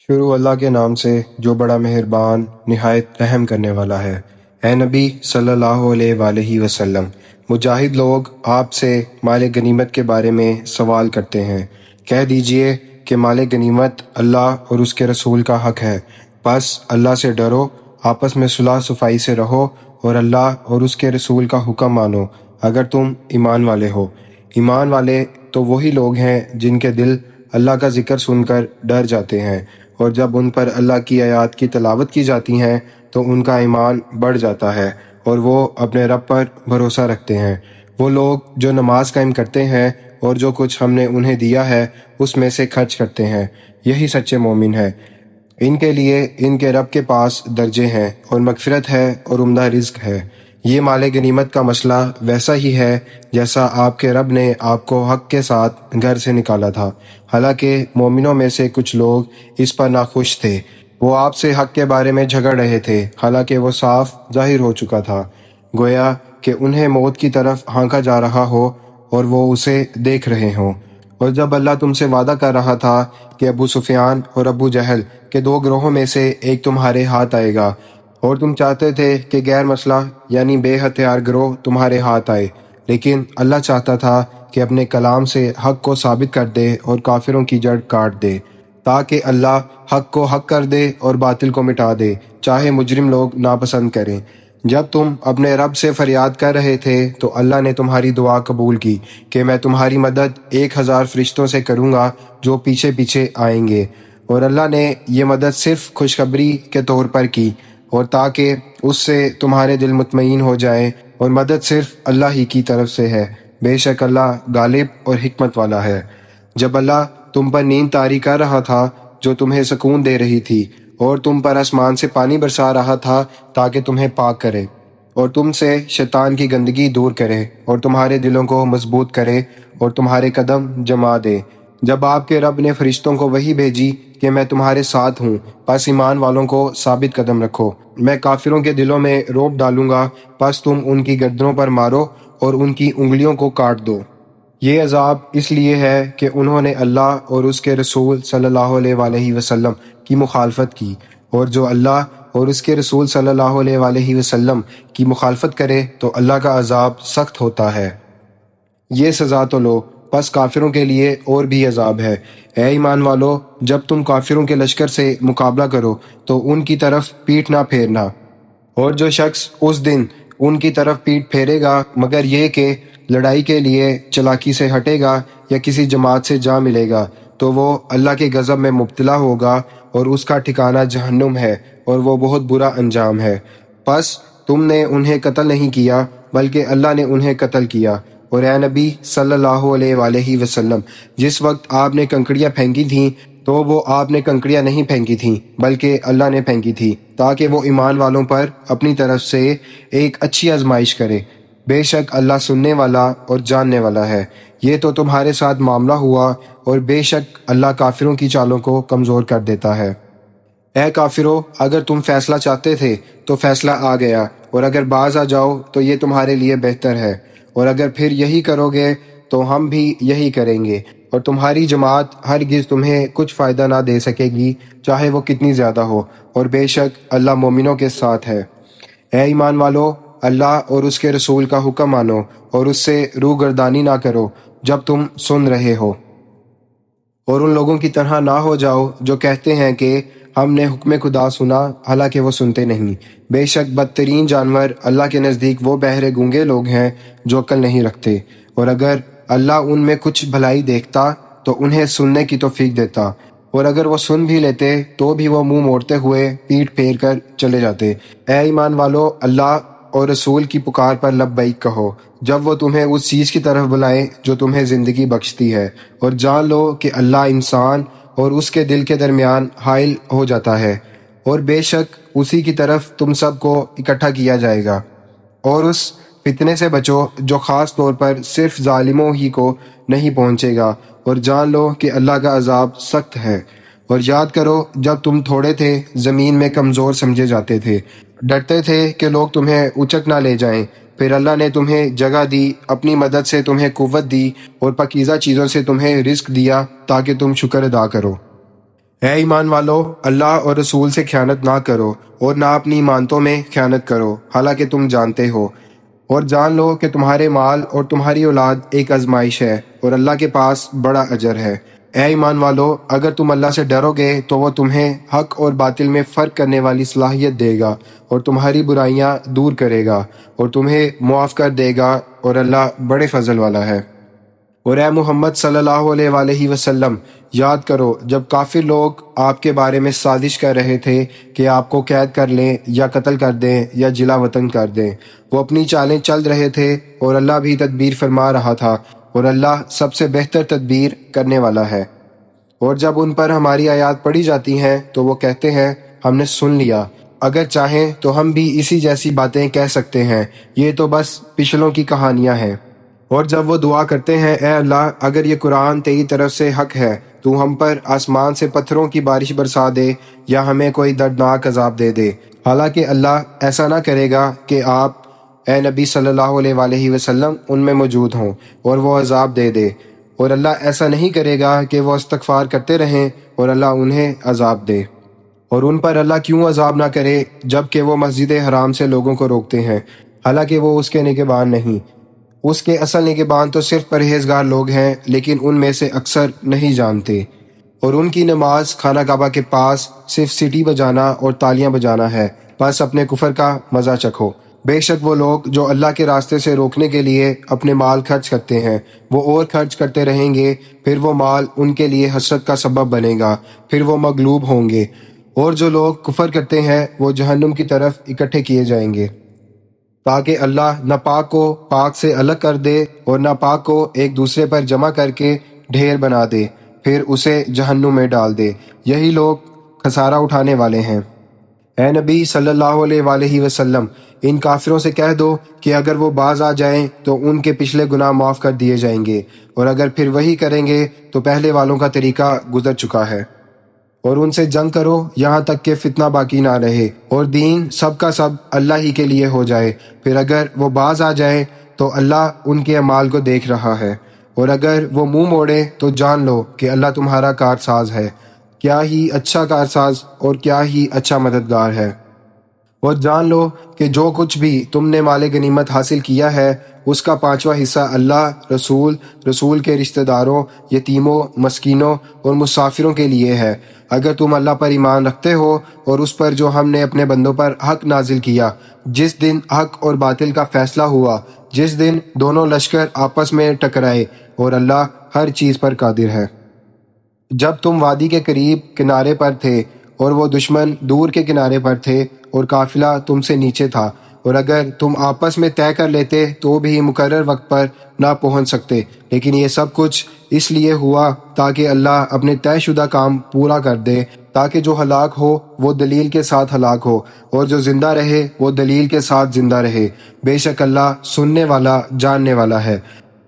شروع اللہ کے نام سے جو بڑا مہربان، نہایت رحم کرنے والا ہے۔ اے نبی صلی اللہ علیہ وآلہ وسلم، مجاہد لوگ آپ سے مال غنیمت کے بارے میں سوال کرتے ہیں۔ کہہ دیجیے کہ مال غنیمت اللہ اور اس کے رسول کا حق ہے۔ بس اللہ سے ڈرو، آپس میں صلاح صفائی سے رہو اور اللہ اور اس کے رسول کا حکم مانو۔ اگر تم ایمان والے ہو۔ ایمان والے تو وہی لوگ ہیں جن کے دل اللہ کا ذکر سن کر ڈر جاتے ہیں۔ اور جب ان پر اللہ کی آیات کی تلاوت کی جاتی ہیں تو ان کا ایمان بڑھ جاتا ہے اور وہ اپنے رب پر بھروسہ رکھتے ہیں۔ وہ لوگ جو نماز قائم کرتے ہیں اور جو کچھ ہم نے انہیں دیا ہے، اس میں سے خرچ کرتے ہیں۔ یہی سچے مومن ہیں۔ ان کے لیے ان کے رب کے پاس درجے ہیں اور مغفرت ہے اور عمدہ رزق ہے۔ یہ مال غنیمت کا مسئلہ ویسا ہی ہے جیسا آپ کے رب نے آپ کو حق کے ساتھ گھر سے نکالا تھا۔ حالانکہ مومنوں میں سے کچھ لوگ اس پر ناخوش تھے۔ وہ آپ سے حق کے بارے میں جھگڑ رہے تھے، حالانکہ وہ صاف ظاہر ہو چکا تھا۔ گویا کہ انہیں موت کی طرف ہانکا جا رہا ہو اور وہ اسے دیکھ رہے ہوں۔ اور جب اللہ تم سے وعدہ کر رہا تھا کہ ابو سفیان اور ابو جہل کے دو گروہوں میں سے ایک تمہارے ہاتھ آئے گا اور تم چاہتے تھے کہ غیر مسئلہ یعنی بے ہتھیار گروہ تمہارے ہاتھ آئے، لیکن اللہ چاہتا تھا کہ اپنے کلام سے حق کو ثابت کر دے اور کافروں کی جڑ کاٹ دے، تاکہ اللہ حق کو حق کر دے اور باطل کو مٹا دے، چاہے مجرم لوگ ناپسند کریں۔ جب تم اپنے رب سے فریاد کر رہے تھے، تو اللہ نے تمہاری دعا قبول کی کہ میں تمہاری مدد ایک ہزار فرشتوں سے کروں گا جو پیچھے پیچھے آئیں گے۔ اور اللہ نے یہ مدد صرف خوشخبری کے طور پر کی۔ اور تاکہ اس سے تمہارے دل مطمئن ہو جائیں اور مدد صرف اللہ ہی کی طرف سے ہے۔ بے شک اللہ غالب اور حکمت والا ہے۔ جب اللہ تم پر نیند تاری کر رہا تھا جو تمہیں سکون دے رہی تھی اور تم پر آسمان سے پانی برسا رہا تھا تاکہ تمہیں پاک کرے اور تم سے شیطان کی گندگی دور کرے اور تمہارے دلوں کو مضبوط کرے اور تمہارے قدم جما دے۔ جب آپ کے رب نے فرشتوں کو وہی بھیجی کہ میں تمہارے ساتھ ہوں۔ پس ایمان والوں کو ثابت قدم رکھو۔ میں کافروں کے دلوں میں روپ ڈالوں گا۔ پس تم ان کی گردنوں پر مارو اور ان کی انگلیوں کو کاٹ دو۔ یہ عذاب اس لیے ہے کہ انہوں نے اللہ اور اس کے رسول صلی اللہ علیہ وآلہ وسلم کی مخالفت کی۔ اور جو اللہ اور اس کے رسول صلی اللہ علیہ وآلہ وسلم کی مخالفت کرے تو اللہ کا عذاب سخت ہوتا ہے۔ یہ سزا تو لو۔ پس کافروں کے لیے اور بھی عذاب ہے۔ اے ایمان والو، جب تم کافروں کے لشکر سے مقابلہ کرو، تو ان کی طرف پیٹ نہ پھیرنا۔ اور جو شخص اس دن ان کی طرف پیٹ پھیرے گا، مگر یہ کہ لڑائی کے لیے چلاکی سے ہٹے گا یا کسی جماعت سے جا ملے گا، تو وہ اللہ کے غضب میں مبتلا ہوگا اور اس کا ٹھکانہ جہنم ہے اور وہ بہت برا انجام ہے۔ پس تم نے انہیں قتل نہیں کیا، بلکہ اللہ نے انہیں قتل کیا۔ اور اے نبی صلی اللہ علیہ وآلہ وسلم، جس وقت آپ نے کنکڑیاں پھینکی تھیں، تو وہ آپ نے کنکڑیاں نہیں پھینکی تھیں، بلکہ اللہ نے پھینکی تھی، تاکہ وہ ایمان والوں پر اپنی طرف سے ایک اچھی آزمائش کرے۔ بے شک اللہ سننے والا اور جاننے والا ہے۔ یہ تو تمہارے ساتھ معاملہ ہوا اور بے شک اللہ کافروں کی چالوں کو کمزور کر دیتا ہے۔ اے کافروں اگر تم فیصلہ چاہتے تھے، تو فیصلہ آ گیا۔ اور اگر باز آ جاؤ، تو یہ تمہارے لیے بہتر ہے۔ اور اگر پھر یہی کرو گے تو ہم بھی یہی کریں گے اور تمہاری جماعت ہرگز تمہیں کچھ فائدہ نہ دے سکے گی، چاہے وہ کتنی زیادہ ہو۔ اور بے شک اللہ مومنوں کے ساتھ ہے۔ اے ایمان والو، اللہ اور اس کے رسول کا حکم مانو اور اس سے روح گردانی نہ کرو جب تم سن رہے ہو۔ اور ان لوگوں کی طرح نہ ہو جاؤ جو کہتے ہیں کہ ہم نے حکم خدا سنا، حالانکہ وہ سنتے نہیں۔ بے شک بدترین جانور اللہ کے نزدیک وہ بہرے گونگے لوگ ہیں جو عقل نہیں رکھتے۔ اور اگر اللہ ان میں کچھ بھلائی دیکھتا، تو انہیں سننے کی توفیق دیتا۔ اور اگر وہ سن بھی لیتے، تو بھی وہ منہ موڑتے ہوئے پیٹ پھیر کر چلے جاتے۔ اے ایمان والو، اللہ اور رسول کی پکار پر لبیک کہو، جب وہ تمہیں اس چیز کی طرف بلائیں جو تمہیں زندگی بخشتی ہے، اور جان لو کہ اللہ انسان اور اس کے دل کے درمیان حائل ہو جاتا ہے، اور بے شک اسی کی طرف تم سب کو اکٹھا کیا جائے گا۔ اور اس فتنے سے بچو جو خاص طور پر صرف ظالموں ہی کو نہیں پہنچے گا، اور جان لو کہ اللہ کا عذاب سخت ہے۔ اور یاد کرو، جب تم تھوڑے تھے، زمین میں کمزور سمجھے جاتے تھے۔ ڈرتے تھے کہ لوگ تمہیں اچک نہ لے جائیں۔ پھر اللہ نے تمہیں جگہ دی، اپنی مدد سے تمہیں قوت دی اور پکیزہ چیزوں سے تمہیں رزق دیا تاکہ تم شکر ادا کرو۔ اے ایمان والو، اللہ اور رسول سے خیانت نہ کرو اور نہ اپنی مانتوں میں خیانت کرو۔ حالانکہ تم جانتے ہو اور جان لو کہ تمہارے مال اور تمہاری اولاد ایک آزمائش ہے اور اللہ کے پاس بڑا اجر ہے۔ اے ایمان والو، اگر تم اللہ سے ڈرو گے تو وہ تمہیں حق اور باطل میں فرق کرنے والی صلاحیت دے گا اور تمہاری برائیاں دور کرے گا اور تمہیں معاف کر دے گا اور اللہ بڑے فضل والا ہے۔ اور اے محمد صلی اللہ علیہ وآلہ وسلم، یاد کرو، جب کافر لوگ آپ کے بارے میں سازش کر رہے تھے کہ آپ کو قید کر لیں یا قتل کر دیں یا جلا وطن کر دیں، وہ اپنی چالیں چل رہے تھے اور اللہ بھی تدبیر فرما رہا تھا۔ اور اللہ سب سے بہتر تدبیر کرنے والا ہے۔ اور جب ان پر ہماری آیات پڑھی جاتی ہیں، تو وہ کہتے ہیں، ہم نے سن لیا۔ اگر چاہیں تو ہم بھی اسی جیسی باتیں کہہ سکتے ہیں۔ یہ تو بس پچھلوں کی کہانیاں ہیں۔ اور جب وہ دعا کرتے ہیں، اے اللہ، اگر یہ قرآن تیری طرف سے حق ہے، تو ہم پر آسمان سے پتھروں کی بارش برسا دے، یا ہمیں کوئی دردناک عذاب دے دے۔ حالانکہ اللہ ایسا نہ کرے گا کہ آپ اے نبی صلی اللہ علیہ وآلہ وسلم، ان میں موجود ہوں اور وہ عذاب دے دے۔ اور اللہ ایسا نہیں کرے گا کہ وہ استغفار کرتے رہیں اور اللہ انہیں عذاب دے۔ اور ان پر اللہ کیوں عذاب نہ کرے جبکہ وہ مسجد حرام سے لوگوں کو روکتے ہیں۔ حالانکہ وہ اس کے نگبان نہیں۔ اس کے اصل نگبان تو صرف پرہیزگار لوگ ہیں، لیکن ان میں سے اکثر نہیں جانتے۔ اور ان کی نماز خانہ کعبہ کے پاس صرف سٹی بجانا اور تالیاں بجانا ہے۔ بس اپنے کفر کا مزہ چکھو۔ بے شک وہ لوگ جو اللہ کے راستے سے روکنے کے لیے اپنے مال خرچ کرتے ہیں، وہ اور خرچ کرتے رہیں گے، پھر وہ مال ان کے لیے حسرت کا سبب بنے گا، پھر وہ مغلوب ہوں گے۔ اور جو لوگ کفر کرتے ہیں، وہ جہنم کی طرف اکٹھے کیے جائیں گے۔ تاکہ اللہ نہ پاک کو پاک سے الگ کر دے اور نہ پاک کو ایک دوسرے پر جمع کر کے ڈھیر بنا دے، پھر اسے جہنم میں ڈال دے۔ یہی لوگ خسارہ اٹھانے والے ہیں۔ اے نبی صلی اللہ علیہ وآلہ وسلم، ان کافروں سے کہہ دو کہ اگر وہ باز آ جائیں تو ان کے پچھلے گناہ معاف کر دیے جائیں گے، اور اگر پھر وہی کریں گے تو پہلے والوں کا طریقہ گزر چکا ہے۔ اور ان سے جنگ کرو، یہاں تک کہ فتنہ باقی نہ رہے، اور دین سب کا سب اللہ ہی کے لیے ہو جائے۔ پھر اگر وہ باز آ جائے تو اللہ ان کے اعمال کو دیکھ رہا ہے، اور اگر وہ منہ موڑے تو جان لو کہ اللہ تمہارا کارساز ہے۔ کیا ہی اچھا کارساز اور کیا ہی اچھا مددگار ہے۔ اور جان لو کہ جو کچھ بھی تم نے مال غنیمت حاصل کیا ہے، اس کا پانچواں حصہ اللہ، رسول رسول کے رشتہ داروں یتیموں، مسکینوں اور مسافروں کے لیے ہے۔ اگر تم اللہ پر ایمان رکھتے ہو اور اس پر جو ہم نے اپنے بندوں پر حق نازل کیا، جس دن حق اور باطل کا فیصلہ ہوا، جس دن دونوں لشکر آپس میں ٹکرائے اور اللہ ہر چیز پر قادر ہے۔ جب تم وادی کے قریب کنارے پر تھے اور وہ دشمن دور کے کنارے پر تھے اور قافلہ تم سے نیچے تھا، اور اگر تم آپس میں طے کر لیتے تو بھی مقرر وقت پر نہ پہنچ سکتے۔ لیکن یہ سب کچھ اس لیے ہوا تاکہ اللہ اپنے طے شدہ کام پورا کر دے، تاکہ جو ہلاک ہو وہ دلیل کے ساتھ ہلاک ہو، اور جو زندہ رہے وہ دلیل کے ساتھ زندہ رہے۔ بے شک اللہ سننے والا، جاننے والا ہے۔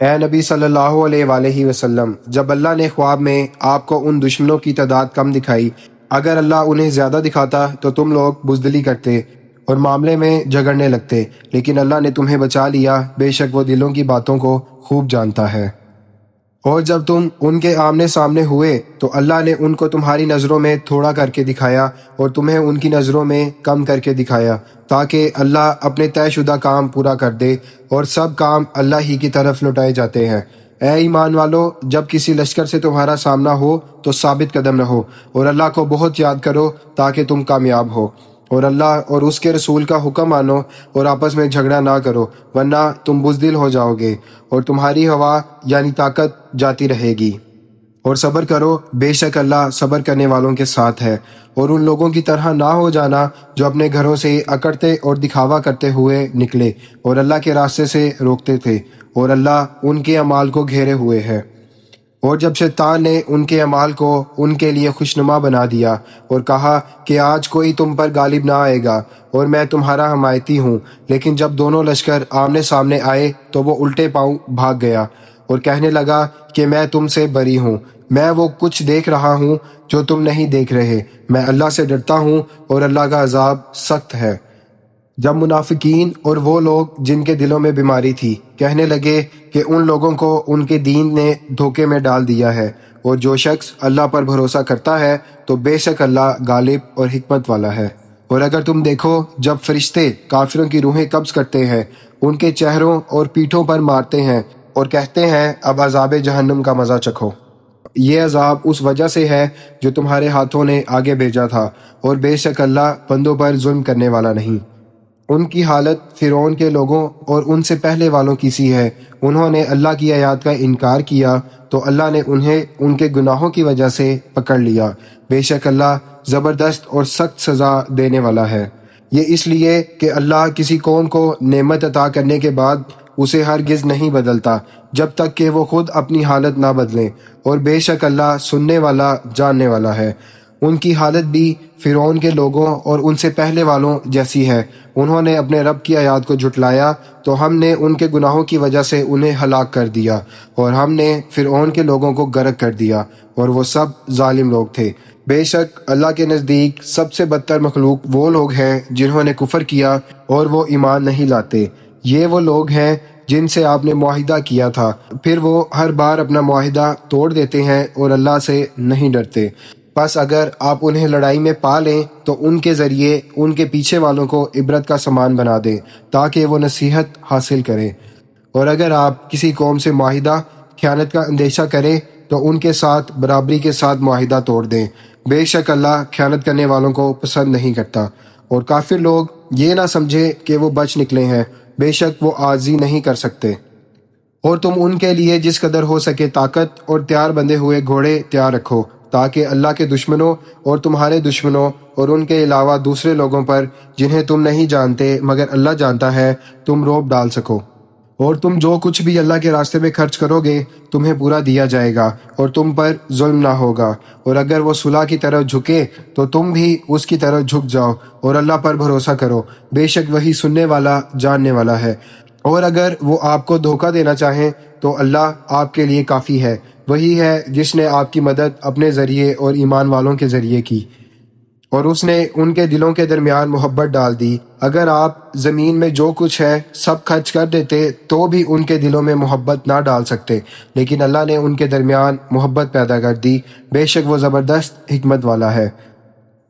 اے نبی صلی اللہ علیہ وآلہ وسلم، جب اللہ نے خواب میں آپ کو ان دشمنوں کی تعداد کم دکھائی، اگر اللہ انہیں زیادہ دکھاتا تو تم لوگ بزدلی کرتے اور معاملے میں جھگڑنے لگتے، لیکن اللہ نے تمہیں بچا لیا، بے شک وہ دلوں کی باتوں کو خوب جانتا ہے۔ اور جب تم ان کے آمنے سامنے ہوئے تو اللہ نے ان کو تمہاری نظروں میں تھوڑا کر کے دکھایا اور تمہیں ان کی نظروں میں کم کر کے دکھایا تاکہ اللہ اپنے طے شدہ کام پورا کر دے اور سب کام اللہ ہی کی طرف لوٹائے جاتے ہیں۔ اے ایمان والو، جب کسی لشکر سے تمہارا سامنا ہو تو ثابت قدم رہو اور اللہ کو بہت یاد کرو تاکہ تم کامیاب ہو۔ اور اللہ اور اس کے رسول کا حکم مانو اور آپس میں جھگڑا نہ کرو، ورنہ تم بزدل ہو جاؤ گے اور تمہاری ہوا یعنی طاقت جاتی رہے گی۔ اور صبر کرو، بے شک اللہ صبر کرنے والوں کے ساتھ ہے۔ اور ان لوگوں کی طرح نہ ہو جانا جو اپنے گھروں سے اکڑتے اور دکھاوا کرتے ہوئے نکلے اور اللہ کے راستے سے روکتے تھے اور اللہ ان کے اعمال کو گھیرے ہوئے ہے۔ اور جب شیطان نے ان کے اعمال کو ان کے لیے خوشنما بنا دیا اور کہا کہ آج کوئی تم پر غالب نہ آئے گا اور میں تمہارا حمایتی ہوں، لیکن جب دونوں لشکر آمنے سامنے آئے تو وہ الٹے پاؤں بھاگ گیا اور کہنے لگا کہ میں تم سے بری ہوں، میں وہ کچھ دیکھ رہا ہوں جو تم نہیں دیکھ رہے۔ میں اللہ سے ڈرتا ہوں اور اللہ کا عذاب سخت ہے۔ جب منافقین اور وہ لوگ جن کے دلوں میں بیماری تھی کہنے لگے کہ ان لوگوں کو ان کے دین نے دھوکے میں ڈال دیا ہے اور جو شخص اللہ پر بھروسہ کرتا ہے تو بے شک اللہ غالب اور حکمت والا ہے۔ اور اگر تم دیکھو جب فرشتے کافروں کی روحیں قبض کرتے ہیں، ان کے چہروں اور پیٹھوں پر مارتے ہیں اور کہتے ہیں، اب عذاب جہنم کا مزہ چکھو۔ یہ عذاب اس وجہ سے ہے جو تمہارے ہاتھوں نے آگے بھیجا تھا اور بے شک اللہ بندوں پر ظلم کرنے والا نہیں۔ ان کی حالت فرعون کے لوگوں اور ان سے پہلے والوں کی سی ہے۔ انہوں نے اللہ کی آیات کا انکار کیا تو اللہ نے انہیں ان کے گناہوں کی وجہ سے پکڑ لیا۔ بے شک اللہ زبردست اور سخت سزا دینے والا ہے۔ یہ اس لیے کہ اللہ کسی قوم کو نعمت عطا کرنے کے بعد اسے ہرگز نہیں بدلتا، جب تک کہ وہ خود اپنی حالت نہ بدلیں۔ اور بے شک اللہ سننے والا، جاننے والا ہے۔ ان کی حالت بھی فرعون کے لوگوں اور ان سے پہلے والوں جیسی ہے۔ انہوں نے اپنے رب کی آیات کو جھٹلایا تو ہم نے ان کے گناہوں کی وجہ سے انہیں ہلاک کر دیا اور ہم نے فرعون کے لوگوں کو غرق کر دیا اور وہ سب ظالم لوگ تھے۔ بے شک اللہ کے نزدیک سب سے بدتر مخلوق وہ لوگ ہیں جنہوں نے کفر کیا اور وہ ایمان نہیں لاتے۔ یہ وہ لوگ ہیں جن سے آپ نے معاہدہ کیا تھا۔ پھر وہ ہر بار اپنا معاہدہ توڑ دیتے ہیں اور اللہ سے نہیں ڈرتے۔ پس اگر آپ انہیں لڑائی میں پا لیں تو ان کے ذریعے ان کے پیچھے والوں کو عبرت کا سامان بنا دیں تاکہ وہ نصیحت حاصل کریں۔ اور اگر آپ کسی قوم سے معاہدہ، خیانت کا اندیشہ کریں تو ان کے ساتھ برابری کے ساتھ معاہدہ توڑ دیں۔ بے شک اللہ خیانت کرنے والوں کو پسند نہیں کرتا۔ اور کافر لوگ یہ نہ سمجھے کہ وہ بچ نکلے ہیں۔ بے شک وہ آزی نہیں کر سکتے۔ اور تم ان کے لیے جس قدر ہو سکے طاقت اور تیار بندے ہوئے گھوڑے تیار رکھو۔ تاکہ اللہ کے دشمنوں اور تمہارے دشمنوں اور ان کے علاوہ دوسرے لوگوں پر جنہیں تم نہیں جانتے مگر اللہ جانتا ہے، تم روب ڈال سکو۔ اور تم جو کچھ بھی اللہ کے راستے میں خرچ کرو گے، تمہیں پورا دیا جائے گا اور تم پر ظلم نہ ہوگا۔ اور اگر وہ صلاح کی طرف جھکے، تو تم بھی اس کی طرف جھک جاؤ اور اللہ پر بھروسہ کرو۔ بے شک وہی سننے والا، جاننے والا ہے۔ اور اگر وہ آپ کو دھوکہ دینا چاہیں تو اللہ آپ کے لیے کافی ہے۔ وہی ہے جس نے آپ کی مدد اپنے ذریعے اور ایمان والوں کے ذریعے کی۔ اور اس نے ان کے دلوں کے درمیان محبت ڈال دی۔ اگر آپ زمین میں جو کچھ ہے سب خرچ کر دیتے تو بھی ان کے دلوں میں محبت نہ ڈال سکتے۔ لیکن اللہ نے ان کے درمیان محبت پیدا کر دی۔ بے شک وہ زبردست حکمت والا ہے۔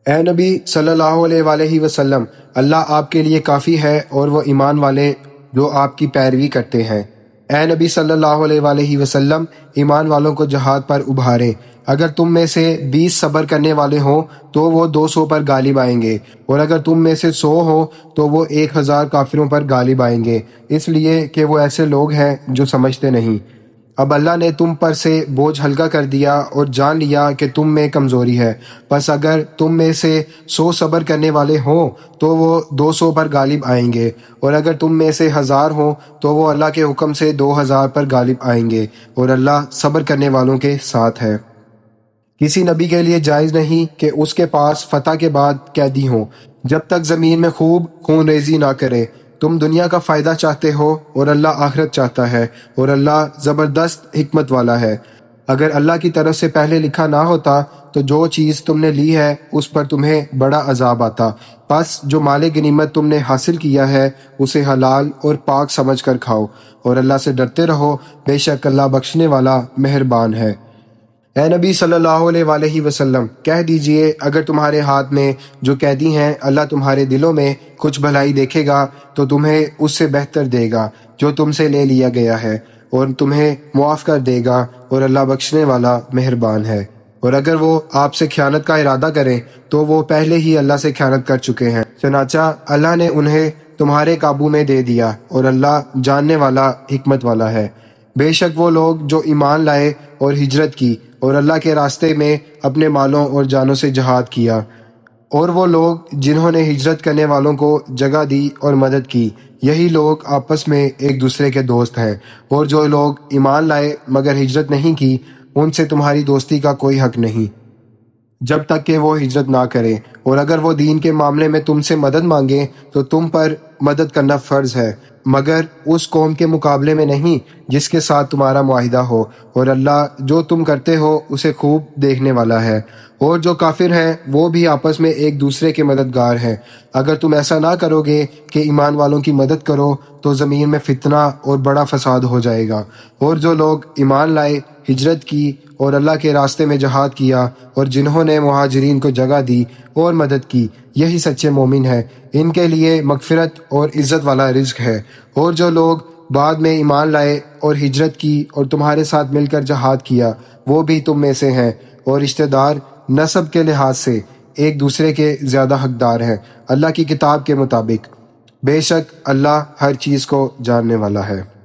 اے نبی صلی اللہ علیہ وآلہ وسلم، اللہ آپ کے لیے کافی ہے اور وہ ایمان والے جو آپ کی پیروی کرتے ہیں۔ اے نبی صلی اللہ علیہ وآلہ وسلم، ایمان والوں کو جہاد پر ابھارے۔ اگر تم میں سے بیس صبر کرنے والے ہوں، تو وہ دو سو پر غالب آئیں گے۔ اور اگر تم میں سے سو ہوں، تو وہ ایک ہزار کافروں پر غالب آئیں گے۔ اس لیے کہ وہ ایسے لوگ ہیں جو سمجھتے نہیں۔ اب اللہ نے تم پر سے بوجھ ہلکا کر دیا اور جان لیا کہ تم میں کمزوری ہے۔ بس اگر تم میں سے سو صبر کرنے والے ہوں تو وہ دو سو پر غالب آئیں گے۔ اور اگر تم میں سے ہزار ہوں تو وہ اللہ کے حکم سے دو ہزار پر غالب آئیں گے۔ اور اللہ صبر کرنے والوں کے ساتھ ہے۔ کسی نبی کے لیے جائز نہیں کہ اس کے پاس فتح کے بعد قیدی ہوں۔ جب تک زمین میں خوب خون ریزی نہ کرے تم دنیا کا فائدہ چاہتے ہو اور اللہ آخرت چاہتا ہے اور اللہ زبردست حکمت والا ہے۔ اگر اللہ کی طرف سے پہلے لکھا نہ ہوتا تو جو چیز تم نے لی ہے اس پر تمہیں بڑا عذاب آتا۔ پس جو مال غنیمت تم نے حاصل کیا ہے اسے حلال اور پاک سمجھ کر کھاؤ اور اللہ سے ڈرتے رہو، بے شک اللہ بخشنے والا مہربان ہے۔ اے نبی صلی اللہ علیہ وآلہ وسلم، کہہ دیجیے، اگر تمہارے ہاتھ میں جو قیدی ہیں اللہ تمہارے دلوں میں کچھ بھلائی دیکھے گا، تو تمہیں اس سے بہتر دے گا جو تم سے لے لیا گیا ہے، اور تمہیں معاف کر دے گا، اور اللہ بخشنے والا مہربان ہے۔ اور اگر وہ آپ سے خیانت کا ارادہ کریں تو وہ پہلے ہی اللہ سے خیانت کر چکے ہیں۔ چنانچہ اللہ نے انہیں تمہارے قابو میں دے دیا، اور اللہ جاننے والا، حکمت والا ہے۔ بے شک وہ لوگ جو ایمان لائے اور ہجرت کی اور اللہ کے راستے میں اپنے مالوں اور جانوں سے جہاد کیا۔ اور وہ لوگ جنہوں نے ہجرت کرنے والوں کو جگہ دی اور مدد کی، یہی لوگ آپس میں ایک دوسرے کے دوست ہیں۔ اور جو لوگ ایمان لائے مگر ہجرت نہیں کی، ان سے تمہاری دوستی کا کوئی حق نہیں۔ جب تک کہ وہ ہجرت نہ کرے اور اگر وہ دین کے معاملے میں تم سے مدد مانگے تو تم پر مدد کرنا فرض ہے، مگر اس قوم کے مقابلے میں نہیں، جس کے ساتھ تمہارا معاہدہ ہو۔ اور اللہ جو تم کرتے ہو، اسے خوب دیکھنے والا ہے۔ اور جو کافر ہیں، وہ بھی آپس میں ایک دوسرے کے مددگار ہیں۔ اگر تم ایسا نہ کرو گے کہ ایمان والوں کی مدد کرو، تو زمین میں فتنہ اور بڑا فساد ہو جائے گا۔ اور جو لوگ ایمان لائے، ہجرت کی اور اللہ کے راستے میں جہاد کیا اور جنہوں نے مہاجرین کو جگہ دی اور مدد کی، یہی سچے مومن ہیں۔ ان کے لیے مغفرت اور عزت والا رزق ہے۔ اور جو لوگ بعد میں ایمان لائے اور ہجرت کی اور تمہارے ساتھ مل کر جہاد کیا، وہ بھی تم میں سے ہیں۔ اور رشتہ دار نصب کے لحاظ سے ایک دوسرے کے زیادہ حقدار ہیں۔ اللہ کی کتاب کے مطابق بے شک اللہ ہر چیز کو جاننے والا ہے۔